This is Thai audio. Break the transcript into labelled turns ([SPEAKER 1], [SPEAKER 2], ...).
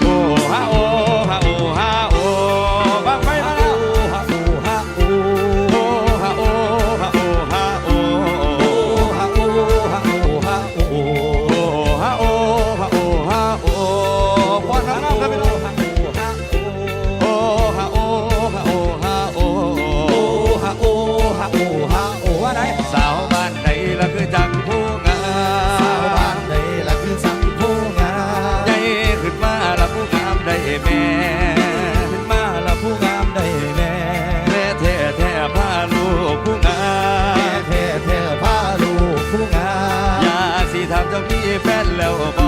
[SPEAKER 1] โอ้ฮะโอ้ฮะโอ้ฮะโอ้บังไฟมาแล้ว
[SPEAKER 2] ฮะโอฮะโอ
[SPEAKER 1] โอ้ฮะโอ้ฮะโอ้ฮะโอ้
[SPEAKER 2] ฮะโอฮะโอฮะโอ้
[SPEAKER 1] ฮะโอ้ฮะโอ้ฮะโอ้ควันน้ำครับพี่น้อง
[SPEAKER 2] ฮะโอฮะโอ
[SPEAKER 1] โอ้ฮะโอ้ฮะโอ้ฮะโอ้
[SPEAKER 2] ฮะโอฮะโอฮะโอ แม่ มา
[SPEAKER 1] ละผู้งามได้แม่แม่แท้แท้พา
[SPEAKER 2] ลูกผู้งามแม่แท้แท้พาลูกผู้งาม
[SPEAKER 1] อย่าสิทำจ้งมีแฟนแล้วบอ